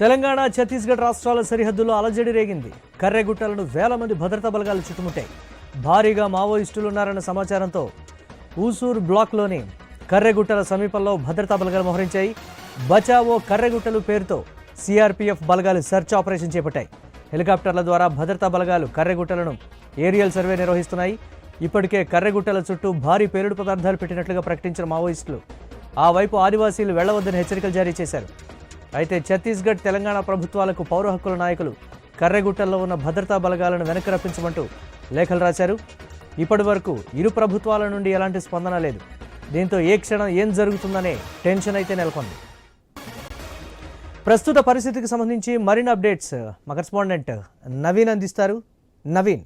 తెలంగాణ ఛత్తీస్గఢ్ రాష్ట్రాల సరిహద్దులో అలజడి రేగింది. కర్రెగుట్టలను వేల మంది భద్రతా బలగాలు చుట్టుముట్టాయి. భారీగా మావోయిస్టులు ఉన్నారన్న సమాచారంతో ఊసూర్ బ్లాక్లోని కర్రెగుట్టల సమీపంలో భద్రతా బలగాలు మోహరించాయి. బచావో కర్రెగుట్టలు పేరుతో సిఆర్పీఎఫ్ బలగాలు సెర్చ్ ఆపరేషన్ చేపట్టాయి. హెలికాప్టర్ల ద్వారా భద్రతా బలగాలు కర్రెగుట్టలను ఏరియల్ సర్వే నిర్వహిస్తున్నాయి. ఇప్పటికే కర్రెగుట్టల చుట్టూ భారీ పేలుడు పదార్థాలు పెట్టినట్లుగా ప్రకటించిన మావోయిస్టులు ఆ వైపు ఆదివాసీలు వెళ్ళవద్దని హెచ్చరికలు జారీ చేశారు. అయితే ఛత్తీస్గఢ్ తెలంగాణ ప్రభుత్వాలకు పౌర హక్కుల నాయకులు కర్రెగుట్టల్లో ఉన్న భద్రతా బలగాలను వెనక్కి రప్పించమంటూ లేఖలు రాశారు. ఇప్పటి వరకు ఇరు ప్రభుత్వాల నుండి ఎలాంటి స్పందన లేదు. దీంతో ఏ క్షణం ఏం జరుగుతుందనే టెన్షన్ అయితే నెలకొంది. ప్రస్తుత పరిస్థితికి సంబంధించి మరిన్ని అప్డేట్స్ మా కరెస్పాండెంట్ నవీన్ అందిస్తారు. నవీన్.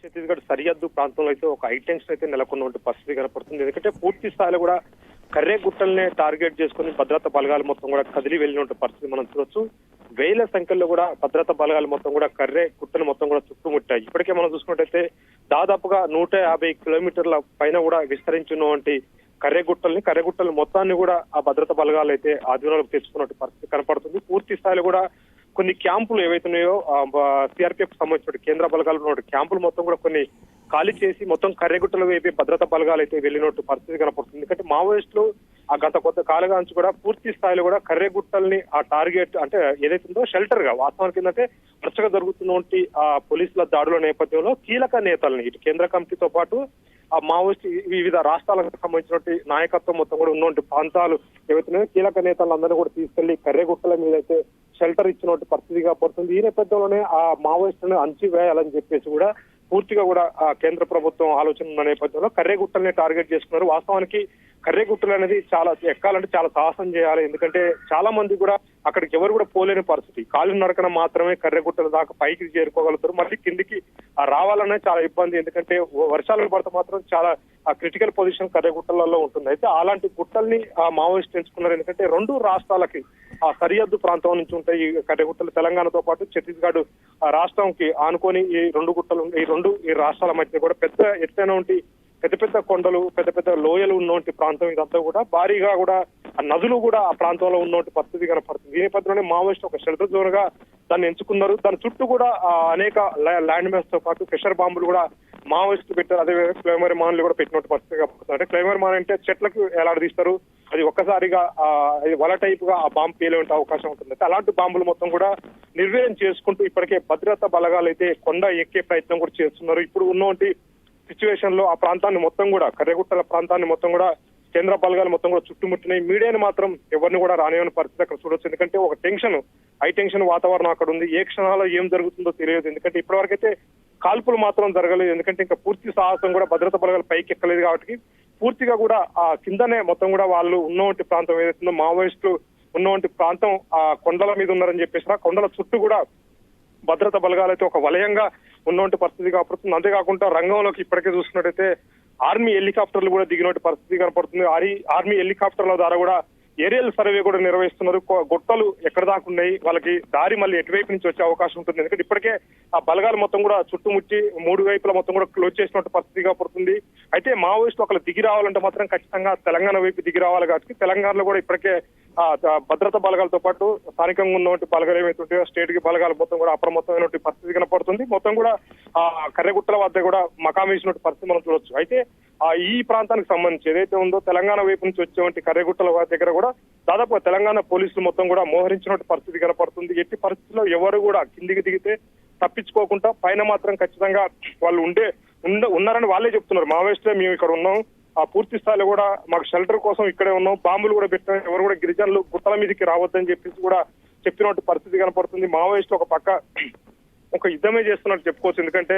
ఛత్తీస్గఢ్ సరిహద్దు ప్రాంతంలో అయితే ఒక హైటెన్షన్ అయితే నెలకొన్నటువంటి పరిస్థితి కనపడుతుంది. ఎందుకంటే పూర్తి స్థాయిలో కూడా కర్రే గుట్టల్నే టార్గెట్ చేసుకుని భద్రతా బలగాలు మొత్తం కూడా కదిలి వెళ్ళినటువంటి పరిస్థితి మనం చూడొచ్చు. వేల సంఖ్యలో కూడా భద్రతా బలగాలు మొత్తం కూడా కర్రే గుట్టలు మొత్తం కూడా చుట్టుముట్టాయి. ఇప్పటికే మనం చూసుకున్నట్టయితే దాదాపుగా నూట యాభై కిలోమీటర్ల పైన కూడా విస్తరించినటువంటి కర్రెగుట్టల్ని కర్రెగుట్టలు మొత్తాన్ని కూడా ఆ భద్రతా బలగాలు అయితే ఆధీనంలోకి తెచ్చుకున్నట్టు పరిస్థితి కనపడుతుంది. పూర్తి స్థాయిలో కూడా కొన్ని క్యాంపులు ఏవైతున్నాయో సిఆర్పిఎఫ్ సంబంధించిన కేంద్ర బలగాలు ఉన్నటువంటి క్యాంపులు మొత్తం కూడా కొన్ని ఖాళీ చేసి మొత్తం కర్రెగుట్టల వైపు భద్రతా బలగాలు అయితే వెళ్ళినట్టు పరిస్థితి కనపడుతుంది. ఎందుకంటే మావోయిస్టులు ఆ గత కొత్త కాలుగా నుంచి కూడా పూర్తి స్థాయిలో కూడా కర్రెగుట్టల్ని ఆ టార్గెట్ అంటే ఏదైతే ఉందో షెల్టర్గా వాస్తవానికి ఏంటంటే వరుసగా జరుగుతున్నటువంటి ఆ పోలీసుల దాడుల నేపథ్యంలో కీలక నేతల్ని ఇటు కేంద్ర కమిటీతో పాటు ఆ మావోయిస్ట్ వివిధ రాష్ట్రాలకు సంబంధించినటువంటి నాయకత్వం మొత్తం కూడా ఉన్నటువంటి ప్రాంతాలు ఏవైతున్నాయో కీలక నేతలందరినీ కూడా తీసుకెళ్ళి కర్రెగుట్టల మీద అయితే షెల్టర్ ఇచ్చినటువంటి పరిస్థితిగా పడుతుంది ఈ నేపథ్యంలోనే ఆ మావోయిస్టులను అణచివేయాలని చెప్పేసి కూడా పూర్తిగా కూడా ఆ కేంద్ర ప్రభుత్వం ఆలోచన ఉన్న నేపథ్యంలో కర్రేగుట్టల్ని టార్గెట్ చేసుకున్నారు. వాస్తవానికి కర్రేగుట్టలు అనేది చాలా ఎక్కాలంటే చాలా సాహసం చేయాలి. ఎందుకంటే చాలా మంది కూడా అక్కడికి ఎవరు కూడా పోలేని పరిస్థితి. కాలు నడకన మాత్రమే కర్రెగుట్టల దాకా పైకి చేరుకోగలుగుతారు. మళ్ళీ కిందికి రావాలనే చాలా ఇబ్బంది. ఎందుకంటే వర్షాలు పడితే మాత్రం చాలా ఆ క్రిటికల్ పొజిషన్ కర్రెగుట్టలలో ఉంటుంది. అయితే అలాంటి గుట్టల్ని ఆ మావోయిస్ట్ ఎంచుకున్నారు. ఎందుకంటే రెండు రాష్ట్రాలకి ఆ సరిహద్దు ప్రాంతం నుంచి ఉంటాయి ఈ కర్రెగుట్టలు. తెలంగాణతో పాటు ఛత్తీస్గఢ్ రాష్ట్రంకి ఆనుకొని ఈ రెండు గుట్టలు ఈ రెండు ఈ రాష్ట్రాల మధ్య కూడా పెద్ద ఎత్తైన ఉండి పెద్ద పెద్ద కొండలు పెద్ద పెద్ద లోయలు ఉన్నటువంటి ప్రాంతం ఇదంతా కూడా భారీగా కూడా ఆ నదులు కూడా ఆ ప్రాంతంలో ఉన్నటువంటి పరిస్థితి కనపడుతుంది. ఈ నేపథ్యంలోనే మావోయిస్ట్ ఒక షెల్టర్ జోన్గా దాన్ని ఎంచుకున్నారు. దాని చుట్టూ కూడా అనేక ల్యాండ్ మైన్స్తో పాటు ప్రెషర్ బాంబులు కూడా మావోయిస్ట్ పెట్టారు అదే క్లైమర్ మాన్లు కూడా పెట్టినట్టు పరిస్థితి కనపడుతుంది అంటే క్లైమర్ మాన్ అంటే చెట్లకు ఎలాడదీస్తారు అది ఒక్కసారిగా అది వల టైప్గా ఆ బాంబు పేలే అవకాశం ఉంటుంది. అయితే అలాంటి బాంబులు మొత్తం కూడా నిర్వీర్యం చేసుకుంటూ ఇప్పటికే భద్రతా బలగాలు అయితే కొండ ఎక్కే ప్రయత్నం కూడా చేస్తున్నారు. ఇప్పుడు ఉన్నటువంటి సిచ్యువేషన్లో ఆ ప్రాంతాన్ని మొత్తం కూడా కర్రగుట్టల ప్రాంతాన్ని మొత్తం కూడా కేంద్ర బలగాలు మొత్తం కూడా చుట్టుముట్టినాయి. మీడియాని మాత్రం ఎవరిని కూడా రానివ్వని పరిస్థితి అక్కడ చూడొచ్చు. ఎందుకంటే ఒక టెన్షన్ హై టెన్షన్ వాతావరణం అక్కడ ఉంది. ఏ క్షణాల్లో ఏం జరుగుతుందో తెలియదు. ఎందుకంటే ఇప్పటివరకైతే కాల్పులు మాత్రం జరగలేదు. ఎందుకంటే ఇంకా పూర్తి సాహసం కూడా భద్రతా బలగాలు పైకి ఎక్కలేదు కాబట్టి పూర్తిగా కూడా ఆ కిందనే మొత్తం కూడా వాళ్ళు ఉన్నటువంటి ప్రాంతం ఏదైతుందో మావోయిస్టులు ఉన్నటువంటి ప్రాంతం ఆ కొండల మీద ఉన్నారని చెప్పేసి ఆ కొండల చుట్టూ కూడా భద్రతా బలగాలు అయితే ఒక వలయంగా ఉన్నటువంటి పరిస్థితి కనపడుతుంది. అంతేకాకుండా రంగంలోకి ఇప్పటికే చూసుకున్నట్టయితే ఆర్మీ హెలికాప్టర్లు కూడా దిగినటువంటి పరిస్థితి కనపడుతుంది. ఆర్మీ హెలికాప్టర్ల ద్వారా కూడా ఏరియల్ సర్వే కూడా నిర్వహిస్తున్నారు. గుట్టలు ఎక్కడ దాకా ఉన్నాయి? వాళ్ళకి దారి మళ్ళీ ఎటువైపు నుంచి వచ్చే అవకాశం ఉంటుంది? ఎందుకంటే ఇప్పటికే ఆ బలగాలు మొత్తం కూడా చుట్టుముట్టి మూడు వైపుల మొత్తం కూడా క్లోజ్ చేసినట్టు పరిస్థితిగా పడుతుంది. అయితే మావోయిస్ట్ ఒకళ్ళు దిగి రావాలంటే మాత్రం ఖచ్చితంగా తెలంగాణ వైపు దిగి రావాలి కాబట్టి తెలంగాణలో కూడా ఇప్పటికే భద్రతా బలగాలతో పాటు స్థానికంగా ఉన్నటువంటి బలగాలు ఏవైతే ఉంటాయో స్టేట్కి బలగాలు మొత్తం కూడా అప్రమత్తమైనటువంటి పరిస్థితి కనపడుతుంది. మొత్తం కూడా ఆ కర్రెగుట్టల వద్ద కూడా మకాం వేసినటువంటి పరిస్థితి మనం చూడొచ్చు. అయితే ఆ ఈ ప్రాంతానికి సంబంధించి ఏదైతే ఉందో తెలంగాణ వైపు నుంచి వచ్చేటువంటి కర్రెగుట్టల వద్ద దగ్గర కూడా దాదాపు తెలంగాణ పోలీసులు మొత్తం కూడా మోహరించినటువంటి పరిస్థితి కనపడుతుంది. ఎట్టి పరిస్థితుల్లో ఎవరు కూడా కిందికి దిగితే తప్పించుకోకుండా పైన మాత్రం ఖచ్చితంగా వాళ్ళు ఉండే ఉండ ఉన్నారని వాళ్ళే చెప్తున్నారు. మావోయిస్టులే మేము ఇక్కడ ఉన్నాం. ఆ పూర్తి స్థాయిలో కూడా మాకు షెల్టర్ కోసం ఇక్కడే ఉన్నాం. బాంబులు కూడా పెట్టాం. ఎవరు కూడా గిరిజనులు గుట్టల మీదకి రావద్దని చెప్పేసి కూడా చెప్పినట్టు పరిస్థితి కనపడుతుంది. మావోయిస్ట్ ఒక పక్క ఒక యుద్ధమే చేస్తున్నట్టు చెప్పుకోవచ్చు. ఎందుకంటే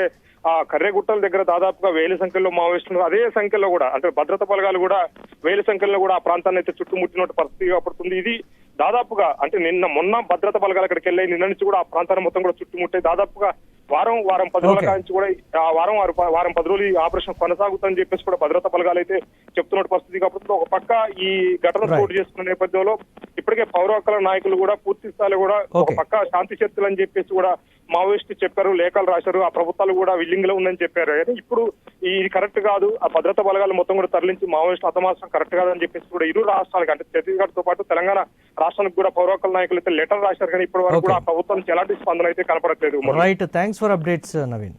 ఆ కర్రెగుట్టల దగ్గర దాదాపుగా వేల సంఖ్యలో మావోయిస్టులు అదే సంఖ్యలో కూడా అంటే భద్రతా బలగాలు కూడా వేల సంఖ్యలో కూడా ఆ ప్రాంతాన్ని అయితే చుట్టుముట్టినట్టు పరిస్థితి కనపడుతుంది. ఇది దాదాపుగా అంటే నిన్న మొన్న భద్రత బలగాలు అక్కడికి వెళ్ళాయి నిన్న నుంచి కూడా ఆ ప్రాంతాన్ని మొత్తం కూడా చుట్టుముట్టాయి. దాదాపుగా వారం వారం పది రోజుల. కాంచి కూడా ఆ వారం వారు వారం పది రోజులు ఈ ఆపరేషన్ కొనసాగుతుందని చెప్పేసి కూడా భద్రతా బలగాలు అయితే చెప్తున్నట్టు పరిస్థితి కాబట్టి ఒక పక్క ఈ ఘటన. చోటు చేసుకున్న నేపథ్యంలో ఇప్పటికే పౌర హక్కుల నాయకులు కూడా పూర్తి స్థాయిలో కూడా ఒక. పక్క శాంతి చర్చలు అని చెప్పేసి కూడా మావోయిస్ట్ చెప్పారు లేఖలు రాశారు ఆ ప్రభుత్వాలు కూడా విల్లింగ్లో ఉందని చెప్పారు. అయితే ఇప్పుడు ఇది కరెక్ట్ కాదు ఆ భద్రతా బలగాలు మొత్తం కూడా తరలించి మావోయిస్ట్ హతమార్చడం కరెక్ట్ కాదని చెప్పేసి కూడా ఇరు రాష్ట్రాలకు అంటే ఛత్తీస్గఢ్తో పాటు తెలంగాణ రాష్ట్రానికి కూడా పౌరకల నాయకులు అయితే లెటర్ రాశారు కానీ ఇప్పటి వరకు కూడా ఆ ప్రభుత్వం ఎలాంటి స్పందన అయితే కనపడట్లేదు. Right thanks for updates Naveen